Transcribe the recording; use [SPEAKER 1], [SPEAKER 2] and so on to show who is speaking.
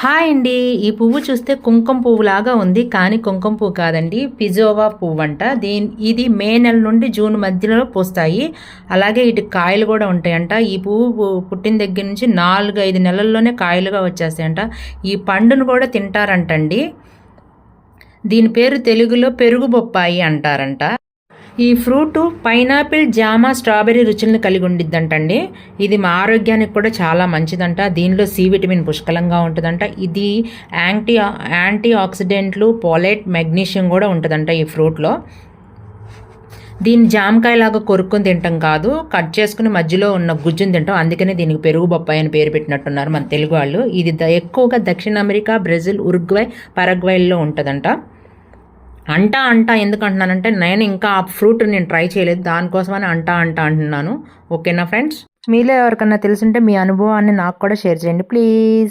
[SPEAKER 1] Hi అండి. ఈ పువ్వు చూస్తే కుంకుమ పువ్వు లాగా ఉంది కానీ కుంకుమ పువ్వు కాదండి. పిజోవా పువ్వు అంట దీని ఇది మే నెల నుండి జూన్ మధ్యలో పూస్తాయి. అలాగే ఇటు కాయలు కూడా ఉంటాయంట. ఈ పువ్వు పుట్టిన దగ్గర నుంచి నాలుగు ఐదు నెలల్లోనే కాయలుగా వచ్చేస్తాయంట. ఈ పండును కూడా తింటారంటండి. దీని పేరు తెలుగులో పెరుగు బొప్పాయి అంటారంట. ఈ ఫ్రూటు పైనాపిల్ జామ స్ట్రాబెర్రీ రుచులను కలిగి ఉండిద్దంటండి ఇది మా ఆరోగ్యానికి కూడా చాలా మంచిదంట. దీనిలో సి విటమిన్ పుష్కలంగా ఉంటుందంట. ఇది యాంటీ యాంటీ ఆక్సిడెంట్లు పోలైట్ మెగ్నీషియం కూడా ఉంటుందంట ఈ ఫ్రూట్లో. దీన్ని జామకాయలాగా కొరుక్కొని తింటాం కాదు. కట్ చేసుకుని మధ్యలో ఉన్న గుజ్జుని తింటాం. అందుకనే దీనికి పెరుగు బొప్పాయి అని పేరు పెట్టినట్టున్నారు మన తెలుగు వాళ్ళు. ఇది ద- ఎక్కువగా దక్షిణ అమెరికా బ్రెజిల్ ఉరుగ్వై పరగ్వైల్లో ఉంటుందంట. అంటా అంటా ఎందుకు అంటున్నానంటే నేను ఇంకా ఆ ఫ్రూట్ నేను ట్రై చేయలేదు. దానికోసమని అంటా అంటా అంటున్నాను. ఓకేనా ఫ్రెండ్స్? మీలో ఎవరికన్నా తెలుసుంటే మీ అనుభవాన్ని నాకు కూడా షేర్ చేయండి. ప్లీజ్.